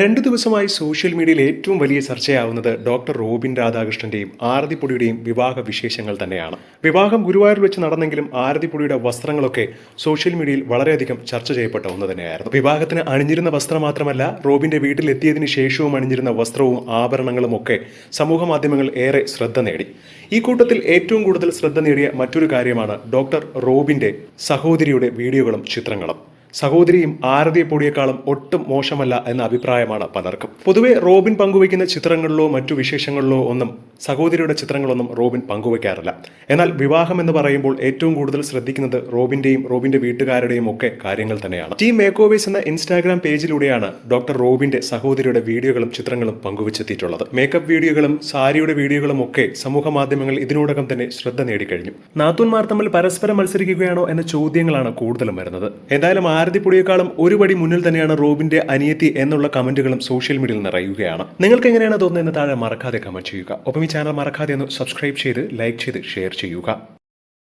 രണ്ടു ദിവസമായി സോഷ്യൽ മീഡിയയിൽ ഏറ്റവും വലിയ ചർച്ചയാവുന്നത് ഡോക്ടർ റോബിൻ രാധാകൃഷ്ണന്റെയും ആരതിപ്പൊടിയുടെയും വിവാഹ വിശേഷങ്ങൾ തന്നെയാണ്. വിവാഹം ഗുരുവായൂർ വെച്ച് നടന്നെങ്കിലും ആരതിപ്പൊടിയുടെ വസ്ത്രങ്ങളൊക്കെ സോഷ്യൽ മീഡിയയിൽ വളരെയധികം ചർച്ച ചെയ്യപ്പെട്ട ഒന്ന് തന്നെയായിരുന്നു. വിവാഹത്തിന് അണിഞ്ഞിരുന്ന വസ്ത്രം മാത്രമല്ല റോബിന്റെ വീട്ടിലെത്തിയതിനു ശേഷവും അണിഞ്ഞിരുന്ന വസ്ത്രവും ആഭരണങ്ങളും ഒക്കെ സമൂഹ മാധ്യമങ്ങൾ ഏറെ ശ്രദ്ധ നേടി. ഈ കൂട്ടത്തിൽ ഏറ്റവും കൂടുതൽ ശ്രദ്ധ നേടിയ മറ്റൊരു കാര്യമാണ് ഡോക്ടർ റോബിന്റെ സഹോദരിയുടെ വീഡിയോകളും ചിത്രങ്ങളും. സഹോദരിയും ആരതിയെ പൊടിയേക്കാളും ഒട്ടും മോശമല്ല എന്ന അഭിപ്രായമാണ് പലർക്കും. പൊതുവെ റോബിൻ പങ്കുവയ്ക്കുന്ന ചിത്രങ്ങളിലോ മറ്റു വിശേഷങ്ങളിലോ ഒന്നും സഹോദരിയുടെ ചിത്രങ്ങളൊന്നും റോബിൻ പങ്കുവയ്ക്കാറില്ല. എന്നാൽ വിവാഹം എന്ന് പറയുമ്പോൾ ഏറ്റവും കൂടുതൽ ശ്രദ്ധിക്കുന്നത് റോബിന്റെയും റോബിന്റെ വീട്ടുകാരുടെയും ഒക്കെ കാര്യങ്ങൾ തന്നെയാണ്. ടീം മേക്കോവേസ് എന്ന ഇൻസ്റ്റാഗ്രാം പേജിലൂടെയാണ് ഡോക്ടർ റോബിന്റെ സഹോദരിയുടെ വീഡിയോകളും ചിത്രങ്ങളും പങ്കുവച്ചെത്തിയിട്ടുള്ളത്. മേക്കപ്പ് വീഡിയോകളും സാരിയുടെ വീഡിയോകളും ഒക്കെ സമൂഹ മാധ്യമങ്ങൾ ഇതിനോടകം തന്നെ ശ്രദ്ധ നേടിക്കഴിഞ്ഞു. നാത്തൂന്മാർ തമ്മിൽ പരസ്പരം മത്സരിക്കുകയാണോ എന്ന ചോദ്യങ്ങളാണ് കൂടുതലും വരുന്നത്. എന്തായാലും ആരതിപ്പൊടിയേക്കാളും ഒരുപടി മുന്നിൽ തന്നെയാണ് റോബിന്റെ അനിയത്തി എന്നുള്ള കമന്റുകളും സോഷ്യൽ മീഡിയയിൽ നിറയുകയാണ്. നിങ്ങൾക്ക് എങ്ങനെയാണ് തോന്നുന്നത് താഴെ മറക്കാതെ കമന്റ് ചെയ്യുക. ഒപ്പം ഈ ചാനൽ മറക്കാതെ ഒന്ന് സബ്സ്ക്രൈബ് ചെയ്ത് ലൈക്ക് ചെയ്ത് ഷെയർ ചെയ്യുക.